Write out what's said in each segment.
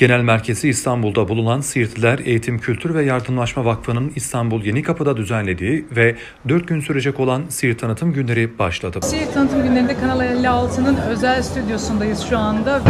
Genel merkezi İstanbul'da bulunan Siirtliler Eğitim Kültür ve Yardımlaşma Vakfı'nın İstanbul Yenikapı'da düzenlediği ve 4 gün sürecek olan Siirt Tanıtım Günleri başladı. Siirt Tanıtım Günlerinde Kanal 56'nın özel stüdyosundayız şu anda.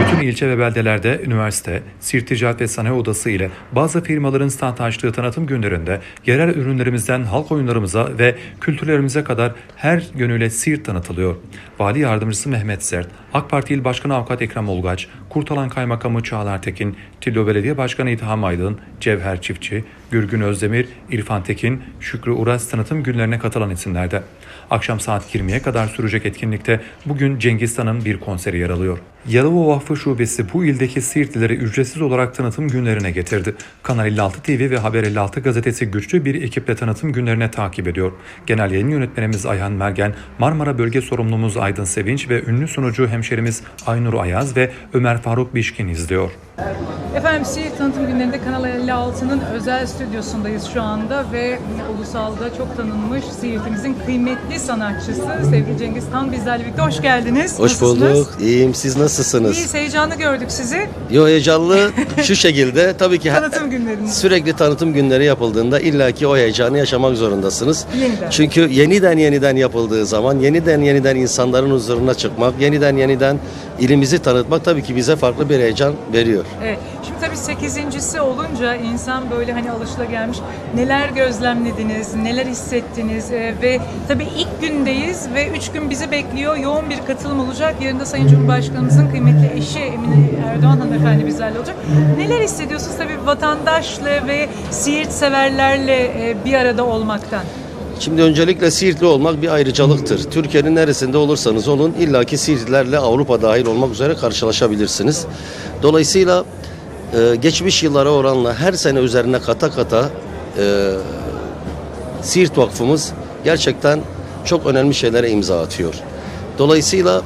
Bütün ilçe ve beldelerde üniversite, Siirt Ticaret ve Sanayi Odası ile bazı firmaların stand açtığı tanıtım günlerinde yerel ürünlerimizden halk oyunlarımıza ve kültürlerimize kadar her yönüyle Siirt tanıtılıyor. Vali Yardımcısı Mehmet Sert, AK Parti İl Başkanı Avukat Ekrem Olgaç, Kurtalan Kaymakamı Çağlar Tekin, Tillo Belediye Başkanı İlham Aydın, Cevher Çiftçi, Gürgün Özdemir, İrfan Tekin, Şükrü Uras tanıtım günlerine katılan isimlerde. Akşam saat 20'ye kadar sürecek etkinlikte bugün Cengiz Han'ın bir konseri yer alıyor. Yalova Vakfı Şubesi bu ildeki Siirtlileri ücretsiz olarak tanıtım günlerine getirdi. Kanal 56 TV ve Haber 56 gazetesi güçlü bir ekiple tanıtım günlerine takip ediyor. Genel yayın yönetmenimiz Ayhan Mergen, Marmara Bölge Sorumlumuz Aydın Sevinç ve ünlü sunucu hemşerimiz Aynur Ayaz ve Ömer Faruk Bişkin izliyor. Efendim Siirt Tanıtım Günlerinde Kanal 56'nın özel stüdyosundayız şu anda ve ulusalda çok tanınmış Siirt'imizin kıymetli sanatçısı sevgili Cengiz Han bizlerle birlikte. Hoş geldiniz. Hoş Nasılsınız? bulduk. İyiyim. Siz nasılsınız? İyiyiz, heyecanlı gördük sizi. Yo heyecanlı şu şekilde tabii ki Tanıtım günlerinde. sürekli tanıtım günleri yapıldığında illaki o heyecanı yaşamak zorundasınız. Yeniden. Çünkü yeniden yeniden yapıldığı zaman yeniden yeniden insanların huzuruna çıkmak, yeniden yeniden ilimizi tanıtmak tabii ki bize farklı bir heyecan veriyor. Evet. Şimdi tabii sekizincisi olunca insan böyle hani alışılagelmiş neler gözlemlediniz, neler hissettiniz Ee, ve tabii ilk gündeyiz ve üç gün bizi bekliyor. Yoğun bir katılım olacak. Yarın da Sayın Cumhurbaşkanımızın kıymetli eşi Emine Erdoğan hanımefendi bizlerle olacak. Neler hissediyorsunuz tabii vatandaşla ve Siirt severlerle e, bir arada olmaktan? Şimdi öncelikle Siirtli olmak bir ayrıcalıktır. Türkiye'nin neresinde olursanız olun illaki Siirtlilerle Avrupa dahil olmak üzere karşılaşabilirsiniz. Dolayısıyla e, geçmiş yıllara oranla her sene üzerine kata kata e, Siirt Vakfımız gerçekten çok önemli şeylere imza atıyor. Dolayısıyla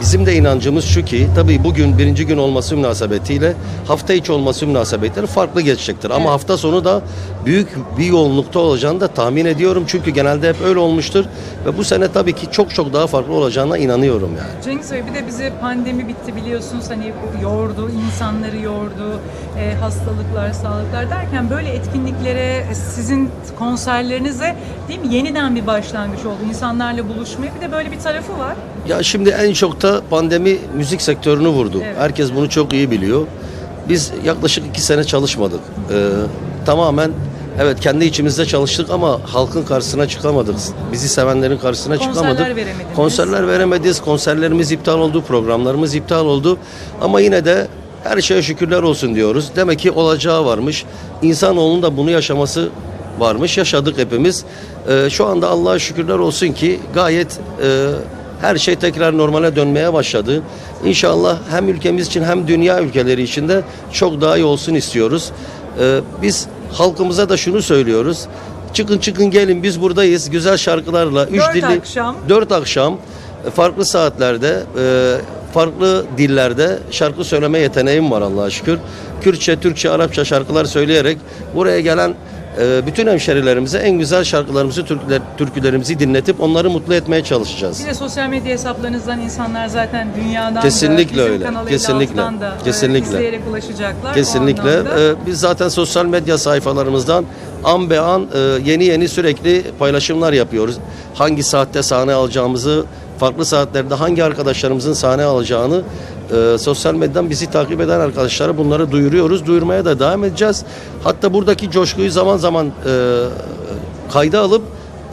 bizim de inancımız şu ki tabii bugün birinci gün olması münasebetiyle hafta içi olması münasebetiyle farklı geçecektir. Ama hafta sonu da büyük bir yoğunlukta olacağını da tahmin ediyorum. Çünkü genelde hep öyle olmuştur. Ve bu sene tabii ki çok çok daha farklı olacağına inanıyorum yani. Cengiz Bey bir de bize pandemi bitti biliyorsunuz hani yordu, insanları yordu, e, hastalıklar, sağlıklar derken böyle etkinliklere sizin konserlerinize değil mi yeniden bir başlangıç oldu. İnsanlarla buluşmaya bir de böyle bir tarafı var. Ya şimdi en çok da pandemi müzik sektörünü vurdu. Evet. Herkes bunu çok iyi biliyor. Biz yaklaşık iki sene çalışmadık. Ee, tamamen evet kendi içimizde çalıştık ama halkın karşısına çıkamadık. Bizi sevenlerin karşısına Konserler çıkamadık. veremediniz. Konserler veremediz. Konserlerimiz iptal oldu. Programlarımız iptal oldu. Ama yine de her şeye şükürler olsun diyoruz. Demek ki olacağı varmış. İnsanoğlunun da bunu yaşaması varmış. Yaşadık hepimiz. Ee, şu anda Allah'a şükürler olsun ki gayet e, her şey tekrar normale dönmeye başladı. İnşallah hem ülkemiz için hem dünya ülkeleri için de çok daha iyi olsun istiyoruz. Ee, biz halkımıza da şunu söylüyoruz. Çıkın çıkın gelin biz buradayız güzel şarkılarla. Üç Dört dilli, akşam. Dört akşam e, farklı saatlerde e, farklı dillerde şarkı söyleme yeteneğim var Allah'a şükür. Kürtçe, Türkçe, Arapça şarkılar söyleyerek buraya gelen e, bütün hemşerilerimize en güzel şarkılarımızı, türküler, türkülerimizi dinletip onları mutlu etmeye çalışacağız. Bir de sosyal medya hesaplarınızdan insanlar zaten dünyadan Kesinlikle da öyle, kesinlikle, 56'dan da e, kesinlikle. izleyerek ulaşacaklar. Kesinlikle. Ee, biz zaten sosyal medya sayfalarımızdan an be an e, yeni yeni sürekli paylaşımlar yapıyoruz. Hangi saatte sahne alacağımızı, farklı saatlerde hangi arkadaşlarımızın sahne alacağını e, sosyal medyadan bizi takip eden arkadaşlara bunları duyuruyoruz. Duyurmaya da devam edeceğiz. Hatta buradaki coşkuyu zaman zaman e, kayda alıp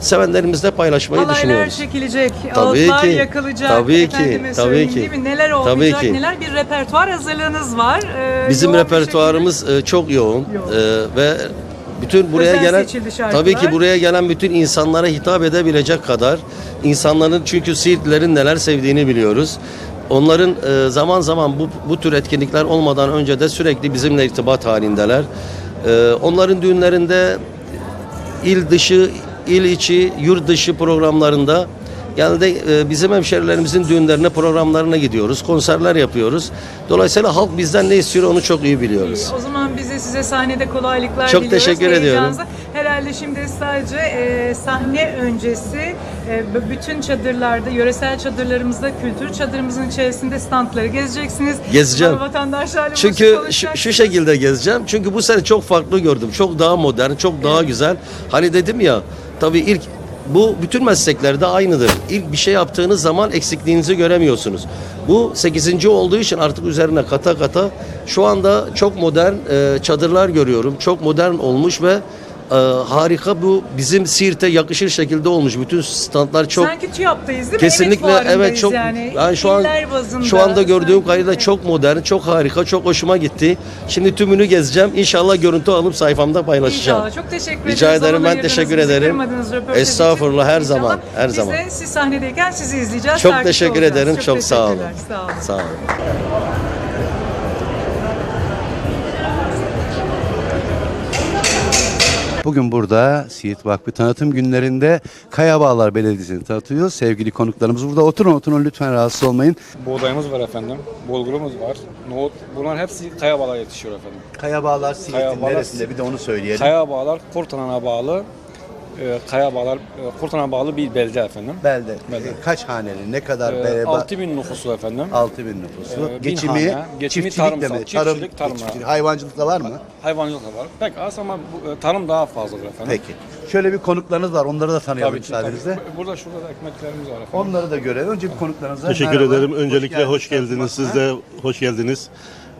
sevenlerimizle paylaşmayı Halaylar düşünüyoruz. çekilecek, Tabii ağıtlar ki, yakılacak. tabii ki, tabii ki. Değil mi? Neler Tabii olacak, ki. neler bir repertuar hazırlığınız var. Ee, Bizim repertuarımız e, çok yoğun, Yoğun. E, ve bütün buraya Özel gelen seçildi şarkılar. tabii ki buraya gelen bütün insanlara hitap edebilecek kadar insanların çünkü Siirtlilerin neler sevdiğini biliyoruz. Onların e, zaman zaman bu bu tür etkinlikler olmadan önce de sürekli bizimle irtibat halindeler. E, onların düğünlerinde il dışı, il içi, yurt dışı programlarında genelde e, bizim hemşerilerimizin düğünlerine, programlarına gidiyoruz. Konserler yapıyoruz. Dolayısıyla halk bizden ne istiyor onu çok iyi biliyoruz. O zaman biz de size sahnede kolaylıklar Çok diliyoruz. teşekkür ediyorum. Herhalde şimdi sadece e, sahne öncesi e, bütün çadırlarda, yöresel çadırlarımızda, kültür çadırımızın içerisinde standları gezeceksiniz. Gezeceğim. Vatandaşlarla Çünkü şu, şu şekilde gezeceğim. Çünkü bu sene çok farklı gördüm. Çok daha modern, çok daha güzel. Hani dedim ya, tabii ilk bu bütün mesleklerde aynıdır. İlk bir şey yaptığınız zaman eksikliğinizi göremiyorsunuz. Bu 8. olduğu için artık üzerine kata kata şu anda çok modern e, çadırlar görüyorum. Çok modern olmuş ve e, harika bu bizim Siirt'e yakışır şekilde olmuş. Bütün standlar çok Sanki TÜYAP'tayız değil mi? Kesinlikle evet fuarındayız çok yani. ben şu an İller bazında şu anda gördüğüm sanki- kadarıyla çok modern, çok harika, çok hoşuma gitti. Şimdi tümünü gezeceğim. İnşallah görüntü alıp sayfamda paylaşacağım. İnşallah. Çok teşekkür ederim. Rica ederim, Zaman ben ayırdınız, teşekkür bizi ederim. kırmadınız röportaj için. Estağfurullah, her İnşallah zaman, her biz zaman. de siz sahnedeyken sizi izleyeceğiz. Çok takip teşekkür olacağız. ederim. Çok, sağ olun. teşekkürler, Sağ olun. Sağ olun. Bugün burada Siirt Vakfı tanıtım günlerinde Kayabağlar Belediyesi'ni tanıtıyoruz. Sevgili konuklarımız burada oturun oturun lütfen rahatsız olmayın. Buğdayımız var efendim, bulgurumuz var, nohut. Bunların hepsi kaya bağlar yetişiyor efendim. Kayabağlar Siirt'in Kayabağlar neresinde bir de onu söyleyelim. Kaya bağlar Kurtanan'a bağlı, e, kaya bağlar e, Kurtanan'a bağlı bir belde efendim. Belde. Belde. E, Kaç haneli ne kadar E, bere, 6 bin nüfusu efendim. 6000 nüfusu. E, bin geçimi, hane, geçimi çiftçilikle tarımsal, mi? Tarım, çiftçilik, tarım. çiftçilik, hayvancılık da var mı? Hayvancılık da var. Pek az ama bu, e, tarım daha fazladır efendim. Peki. Şöyle bir konuklarınız var. Onları da tanıyalım Tabii ki, müsaadenizle. tabii. Burada şurada da ekmeklerimiz var efendim. Onları da görelim. Önce bir konuklarınıza Teşekkür merhaba. ederim. Öncelikle hoş geldiniz. geldiniz. Siz de hoş geldiniz.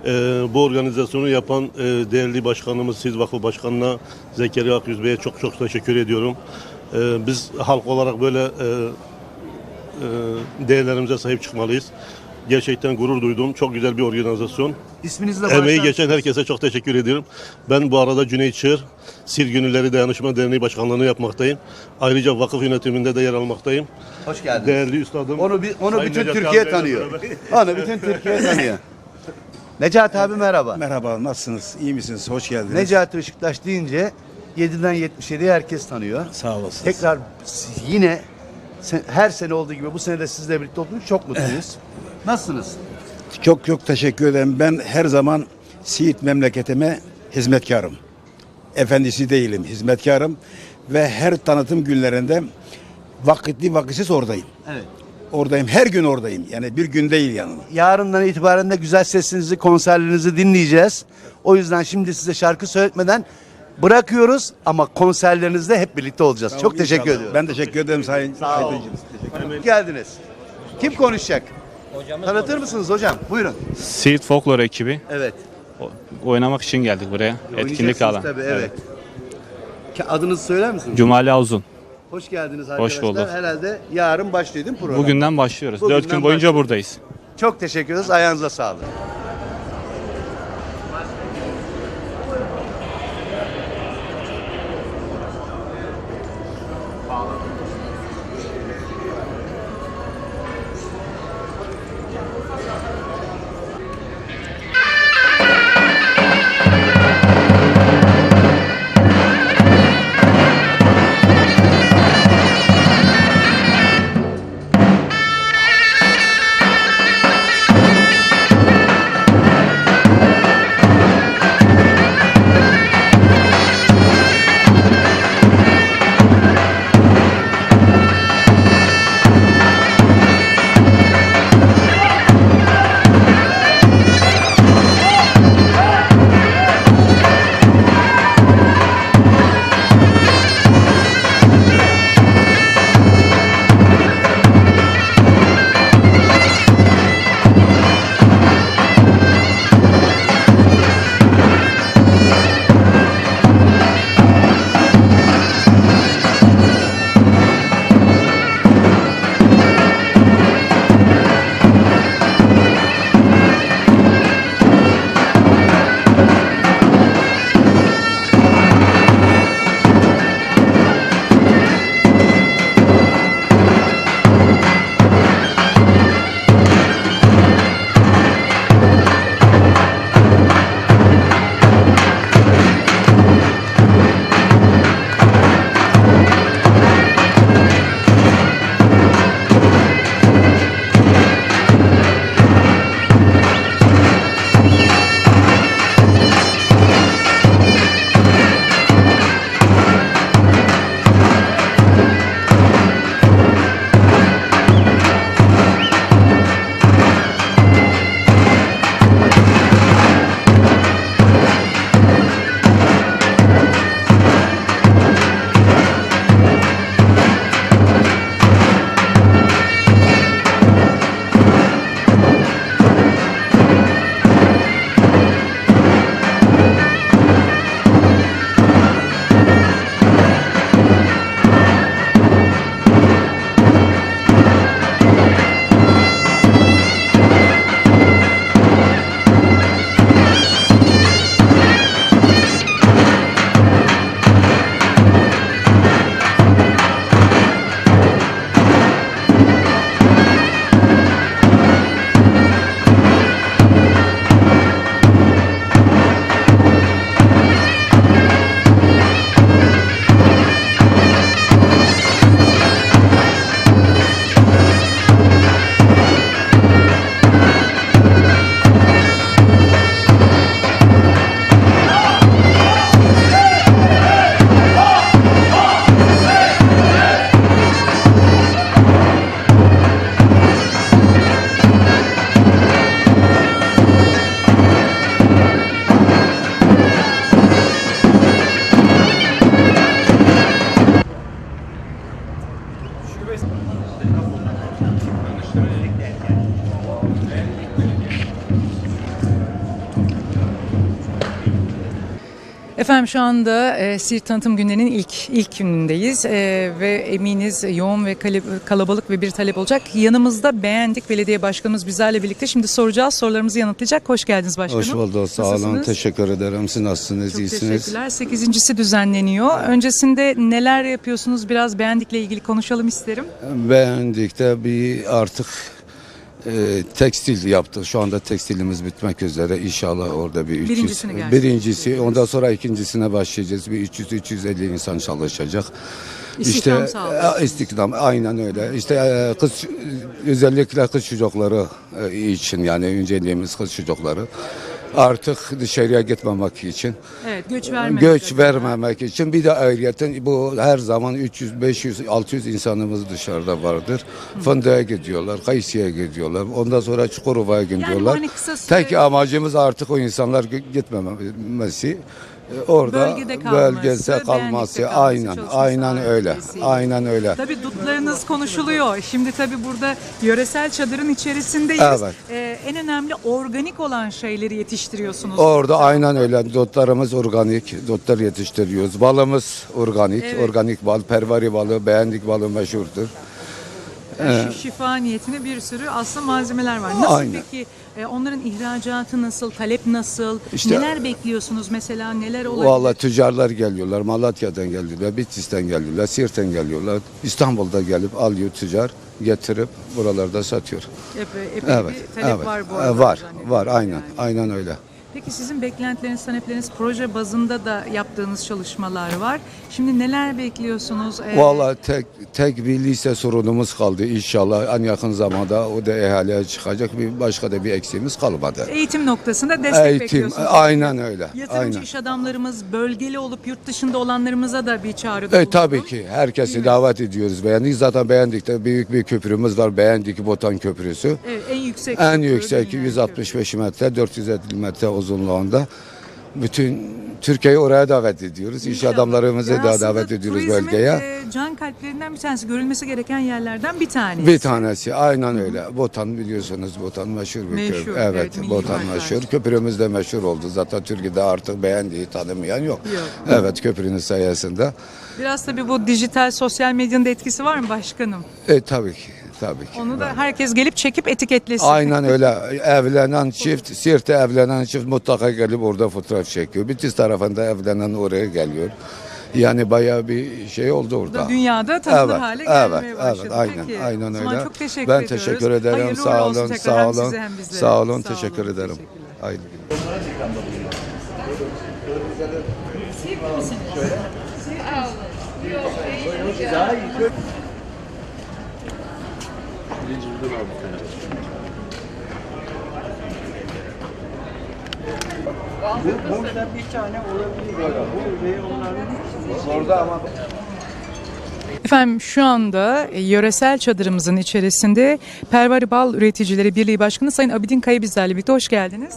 Ee, bu organizasyonu yapan e, değerli başkanımız Siz Vakfı Başkanı'na Zekeriya Akyüz Bey'e çok çok teşekkür ediyorum. Ee, biz halk olarak böyle e, e, değerlerimize sahip çıkmalıyız. Gerçekten gurur duydum. Çok güzel bir organizasyon. İsminizi de Emeği geçen herkese çok teşekkür ediyorum. Ben bu arada Cüneyt Çığır, Sil Gönülleri Dayanışma Derneği Başkanlığı'nı yapmaktayım. Ayrıca vakıf yönetiminde de yer almaktayım. Hoş geldiniz. Değerli üstadım. Onu onu Sayın bütün Necati Türkiye abiyle tanıyor. Onu bütün Türkiye tanıyor. Necati abi merhaba. Merhaba, nasılsınız? İyi misiniz? Hoş geldiniz. Necati Işıktaş deyince 7'den 77'ye herkes tanıyor. Sağ olasınız. Tekrar yine her sene olduğu gibi bu sene de sizle birlikte olduğumuz çok mutluyuz. Nasılsınız? Çok çok teşekkür ederim. Ben her zaman Siirt memleketime hizmetkarım. Efendisi değilim, hizmetkarım. Ve her tanıtım günlerinde vakitli vakitsiz oradayım. Evet. Oradayım, her gün oradayım. Yani bir gün değil yanında. Yarından itibaren de güzel sesinizi, konserlerinizi dinleyeceğiz. O yüzden şimdi size şarkı söyletmeden bırakıyoruz ama konserlerinizde hep birlikte olacağız. çok teşekkür İnşallah. ediyorum. Ben teşekkür ederim Sayın Sağ olun. Sayın Hoş geldiniz. Kim konuşacak? Tanıtır mısınız hocam? Buyurun. Siirt Folklor ekibi Evet. O- oynamak için geldik buraya. Etkinlik alan. Tabii, evet. Ke- Adınızı söyler misiniz? Cumali Avzun. Hoş geldiniz arkadaşlar. bulduk. Herhalde yarın başlıyor değil mi program? Bugünden başlıyoruz. Bugünden Dört gün boyunca başlıyoruz. buradayız. Çok teşekkür ederiz. Ayağınıza sağlık. Efendim şu anda e, Siirt Tanıtım Günleri'nin ilk ilk günündeyiz E, ve eminiz yoğun ve kale- kalabalık ve bir talep olacak. Yanımızda beğendik belediye başkanımız bizlerle birlikte. Şimdi soracağız sorularımızı yanıtlayacak. Hoş geldiniz başkanım. Hoş bulduk. Sağ olun. Teşekkür ederim. Siz nasılsınız? Çok İyisiniz. teşekkürler. Sekizincisi düzenleniyor. Öncesinde neler yapıyorsunuz? Biraz beğendikle ilgili konuşalım isterim. Beğendik de bir artık e, tekstil yaptık. Şu anda tekstilimiz bitmek üzere. İnşallah orada bir 300. Birincisini gerçekleştireceğiz. Birincisi. Ondan sonra ikincisine başlayacağız. Bir 300-350 insan çalışacak. İstihdam işte sağlıyorsunuz. e, istihdam aynen öyle. İşte e, kız özellikle kız çocukları e, için yani önceliğimiz kız çocukları. Artık dışarıya gitmemek için. Evet göç vermemek. Göç vermemek için bir de ayrıyeten bu her zaman 300, 500, 600 insanımız dışarıda vardır. Fındık'a gidiyorlar, Kayısı'ya gidiyorlar. Ondan sonra Çukurova'ya gidiyorlar. hani kısa süre- Tek amacımız artık o insanlar gitmemesi. E, Orada Bölgede kalması, beğendikte kalması, kalması, aynen aynen öyle. Aynen öyle. Tabii dutlarınız konuşuluyor. Şimdi tabii burada yöresel çadırın içerisindeyiz. Evet. Ee, en önemli organik olan şeyleri yetiştiriyorsunuz. Orada aynen öyle. Dotlarımız organik. Dotlar yetiştiriyoruz. Balımız organik. Evet. Organik bal, pervari balı, beğendik balı meşhurdur. Yani şu şifa niyetine bir sürü aslında malzemeler var. Nasıl Aynen. peki e, onların ihracatı nasıl, talep nasıl? İşte- neler bekliyorsunuz mesela, neler olabilir? Vallahi tüccarlar geliyorlar. Malatya'dan geldiler, Bitlis'ten geldiler, Siirt'ten geliyorlar. İstanbul'da gelip alıyor tüccar, getirip buralarda satıyor. Epey, epey Evet, bir talep evet. var bu E, arada. Var, zannediyorum var aynen, yani. aynen öyle. Peki sizin beklentileriniz, talepleriniz proje bazında da yaptığınız çalışmalar var. Şimdi neler bekliyorsunuz? Ee, Vallahi tek tek bir lise sorunumuz kaldı. İnşallah en yakın zamanda o da ihaleye çıkacak. Bir başka da bir eksiğimiz kalmadı. Eğitim noktasında destek Eğitim, bekliyorsunuz. aynen öyle. Yatırımcı Aynen. iş adamlarımız bölgeli olup yurt dışında olanlarımıza da bir çağrıda E, tabii ki herkesi davet ediyoruz. Beğendik zaten beğendik de büyük bir köprümüz var. Beğendik Botan Köprüsü. Evet, en yüksek. En yüksek dünya 165 metre, 450 metre uzunluğunda. Bütün Türkiye'yi oraya davet ediyoruz. İş İnşallah. adamlarımızı da davet ediyoruz turizmin, bölgeye. e, can kalplerinden bir tanesi, görülmesi gereken yerlerden bir tanesi. Bir tanesi aynen öyle. Botan biliyorsunuz Botan meşhur bir Meşhur, köprü. evet, Evet, milli Botan meşhur. Köprümüz de meşhur oldu. Zaten Türkiye'de artık beğendiği tanımayan yok. Yok. Evet köprünün sayesinde. Biraz tabii bu dijital sosyal medyanın da etkisi var mı başkanım? E tabii ki. Tabii ki. Onu da herkes gelip çekip etiketlesin. Aynen öyle. Evlenen çift, Siirt'te evlenen çift mutlaka gelip orada fotoğraf çekiyor. Bitlis tarafında evlenen oraya geliyor. Yani bayağı bir şey oldu orada. Dünyada tanınır Evet, hale evet, gelmeye başladı. evet, aynen, Peki. aynen O zaman öyle. çok teşekkür ben ediyoruz. teşekkür ederim. Hayırlı sağ olsun olun, tekrar sağ hem olun. hem bizlere. Sağ olun, Sağ teşekkür olun, ederim. Hayırlı günler. Efendim şu anda e, yöresel çadırımızın içerisinde Pervari Bal Üreticileri Birliği Başkanı Sayın Abidin Kaya bizlerle birlikte hoş geldiniz.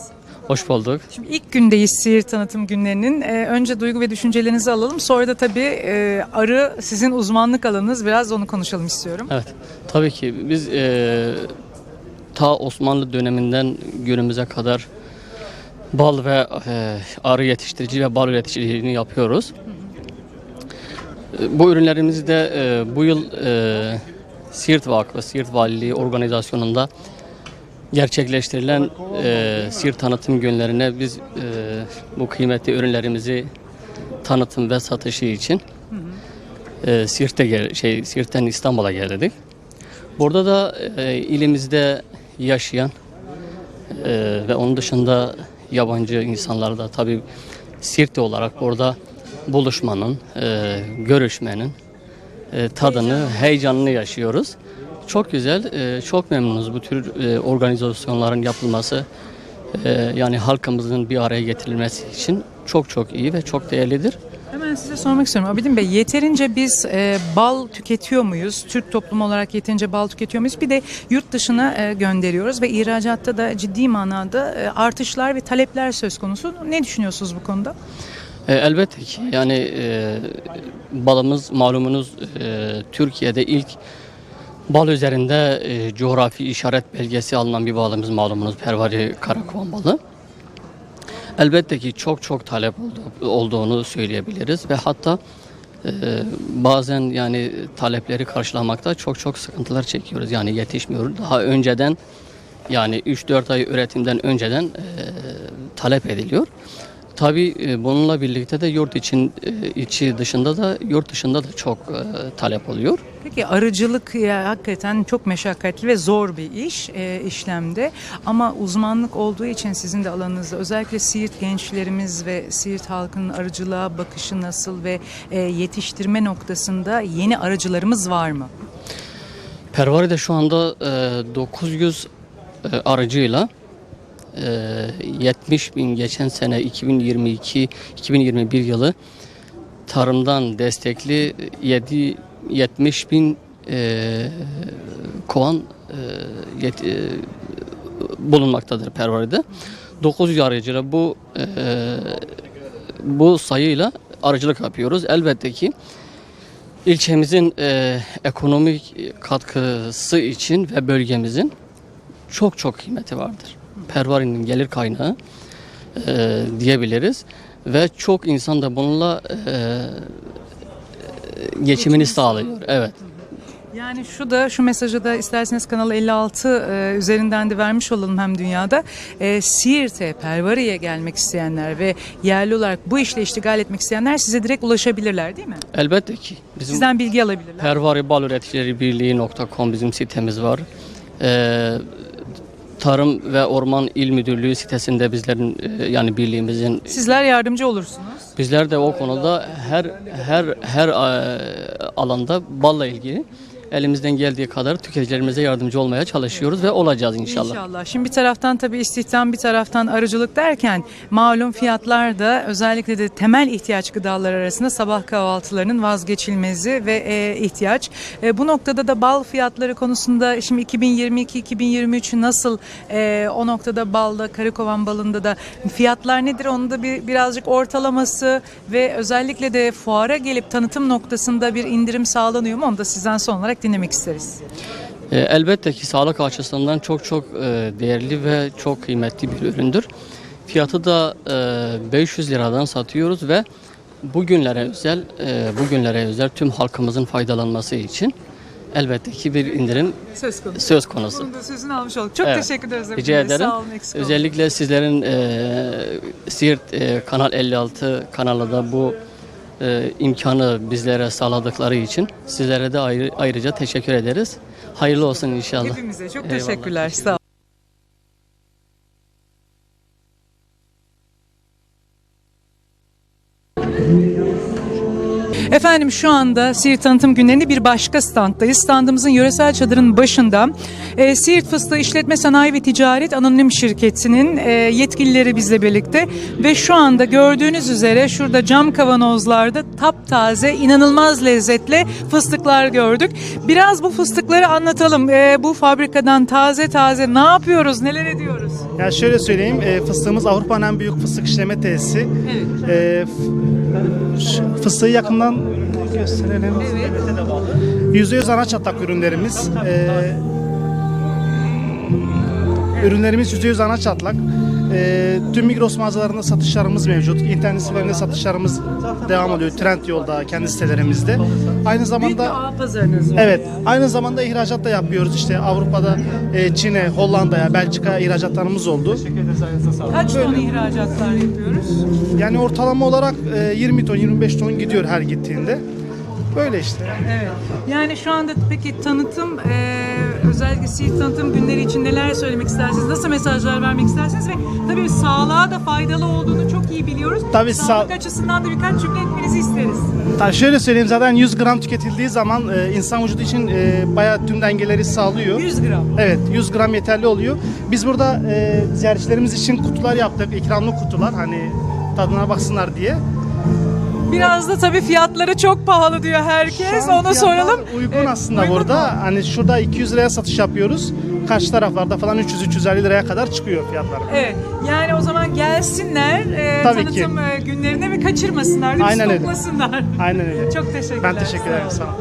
Hoş bulduk. Şimdi ilk gündeyiz Siirt Tanıtım Günlerinin. Ee, önce duygu ve düşüncelerinizi alalım. Sonra da tabii e, arı sizin uzmanlık alanınız. Biraz onu konuşalım istiyorum. Evet. Tabii ki biz eee, ta Osmanlı döneminden günümüze kadar bal ve eee, arı yetiştirici ve bal üreticiliğini yapıyoruz. E, Bu ürünlerimizi de eee, bu yıl eee Siirt Vakfı, Siirt Valiliği organizasyonunda gerçekleştirilen eee Siirt tanıtım günlerine biz eee, bu kıymetli ürünlerimizi tanıtım ve satışı için e, Siirt'e gel şey Siirt'ten İstanbul'a geldik. Burada da e, ilimizde yaşayan e, ve onun dışında yabancı insanlar da tabii Siirt'te olarak burada buluşmanın, e, görüşmenin e, tadını, heyecanını yaşıyoruz. Çok güzel, e, çok memnunuz bu tür e, organizasyonların yapılması. e, yani halkımızın bir araya getirilmesi için çok çok iyi ve çok değerlidir. Hemen size sormak istiyorum. Abidin Bey yeterince biz e, bal tüketiyor muyuz? Türk toplumu olarak yeterince bal tüketiyor muyuz? Bir de yurt dışına e, gönderiyoruz ve ihracatta da ciddi manada e, artışlar ve talepler söz konusu. Ne düşünüyorsunuz bu konuda? E, elbette ki yani e, balımız malumunuz e, Türkiye'de ilk bal üzerinde e, coğrafi işaret belgesi alınan bir balımız malumunuz Pervari Karakovan balı. Elbette ki çok çok talep oldu, olduğunu söyleyebiliriz ve hatta e, bazen yani talepleri karşılamakta çok çok sıkıntılar çekiyoruz. Yani yetişmiyor. Daha önceden yani 3-4 ay üretimden önceden e, talep ediliyor. Tabii e, bununla birlikte de yurt için e, içi dışında da yurt dışında da çok e, talep oluyor. Peki arıcılık ya hakikaten çok meşakkatli ve zor bir iş e, işlemde ama uzmanlık olduğu için sizin de alanınızda özellikle Siirt gençlerimiz ve Siirt halkının arıcılığa bakışı nasıl ve e, yetiştirme noktasında yeni arıcılarımız var mı? Pervari'de şu anda e, 900 e, aracıyla e, 70 bin geçen sene 2022 2021 yılı tarımdan destekli 7 70 bin e, kovan e, yet- e, bulunmaktadır Pervari'de. 900 aracıyla bu e, bu sayıyla arıcılık yapıyoruz. Elbette ki ilçemizin e, ekonomik katkısı için ve bölgemizin çok çok kıymeti vardır. Pervari'nin gelir kaynağı e, diyebiliriz ve çok insan da bununla e, geçimini sağlıyor. Evet. Yani şu da şu mesajı da isterseniz Kanal 56 e, üzerinden de vermiş olalım hem dünyada. E, Siirt'e, Pervari'ye gelmek isteyenler ve yerli olarak bu işle iştigal etmek isteyenler size direkt ulaşabilirler değil mi? Elbette ki. Bizim Sizden bilgi alabilirler. Pervari Bal Üreticileri Birliği.com bizim sitemiz var. Ee, Tarım ve Orman İl Müdürlüğü sitesinde bizlerin e, yani birliğimizin Sizler yardımcı olursunuz. bizler de o konuda her her her e, alanda balla ilgili elimizden geldiği kadar tüketicilerimize yardımcı olmaya çalışıyoruz ve olacağız inşallah. İnşallah. Şimdi bir taraftan tabii istihdam bir taraftan arıcılık derken malum fiyatlar da özellikle de temel ihtiyaç gıdalar arasında sabah kahvaltılarının vazgeçilmezi ve e, ihtiyaç. E, bu noktada da bal fiyatları konusunda şimdi 2022-2023 nasıl e, o noktada balda, Karakovan balında da fiyatlar nedir? Onu da bir birazcık ortalaması ve özellikle de fuara gelip tanıtım noktasında bir indirim sağlanıyor mu? Onu da sizden son olarak dinlemek isteriz. E, elbette ki sağlık açısından çok çok e, değerli ve çok kıymetli bir üründür. Fiyatı da e, 500 liradan satıyoruz ve bugünlere özel e, bugünlere özel tüm halkımızın faydalanması için elbette ki bir indirim Söz konusu. söz konusu. Bunun da sözünü almış olduk. Çok Evet. teşekkür ederiz. Rica ederim. Sağ olun. Özellikle sizlerin e, Siirt e, Kanal 56 kanalında bu e, imkanı bizlere sağladıkları için sizlere de ayrı, ayrıca teşekkür ederiz. Hayırlı olsun inşallah. Hepimize çok Eyvallah. teşekkürler. Sağ Efendim şu anda Siirt Tanıtım Günlerinde bir başka standdayız. Standımızın yöresel çadırın başında e, Siirt Fıstığı İşletme Sanayi ve Ticaret Anonim Şirketi'nin e, yetkilileri bizle birlikte ve şu anda gördüğünüz üzere şurada cam kavanozlarda taptaze inanılmaz lezzetli fıstıklar gördük. Biraz bu fıstıkları anlatalım. E, bu fabrikadan taze taze ne yapıyoruz, neler ediyoruz? Ya şöyle söyleyeyim, e, fıstığımız Avrupa'nın en büyük fıstık işleme tesisi. Evet. E, fıstığı yakından gösterelim. Yüzde yüz ana çatlak ürünlerimiz. E, ürünlerimiz yüzde yüz ana çatlak. E, tüm Migros mağazalarında satışlarımız mevcut. İnternet sitelerinde satışlarımız devam ediyor. Trend yolda, kendi sitelerimizde. Aynı zamanda... pazarınız var. Evet. Aynı zamanda ihracat da yapıyoruz. İşte Avrupa'da, e, Çin'e, Hollanda'ya, Belçika'ya ihracatlarımız oldu. Kaç ton ihracatlar yapıyoruz? Yani ortalama olarak e, 20 ton, 25 ton gidiyor her gittiğinde. Böyle işte. Evet. Yani şu anda peki tanıtım, e, özellikle Siirt tanıtım günleri için neler söylemek istersiniz? Nasıl mesajlar vermek istersiniz? Ve tabii sağlığa da faydalı olduğunu çok iyi biliyoruz. Tabii Sağlık sağ- açısından da birkaç cümle etmenizi isteriz. Ta şöyle söyleyeyim zaten 100 gram tüketildiği zaman e, insan vücudu için e, bayağı tüm dengeleri sağlıyor. 100 gram. Evet 100 gram yeterli oluyor. Biz burada e, ziyaretçilerimiz için kutular yaptık. ikramlı kutular hani tadına baksınlar diye. Biraz da tabii fiyatları çok pahalı diyor herkes. Şu an Onu fiyatlar soralım. Uygun aslında uygun burada. Hani şurada 200 liraya satış yapıyoruz. Karşı taraflarda falan 300-350 liraya kadar çıkıyor fiyatlar. Evet. Yani o zaman gelsinler e, Tabii ki. tanıtım e, günlerine ve kaçırmasınlar. Aynen öyle. Aynen öyle. Çok teşekkürler. Ben teşekkür ederim. Sağ olun.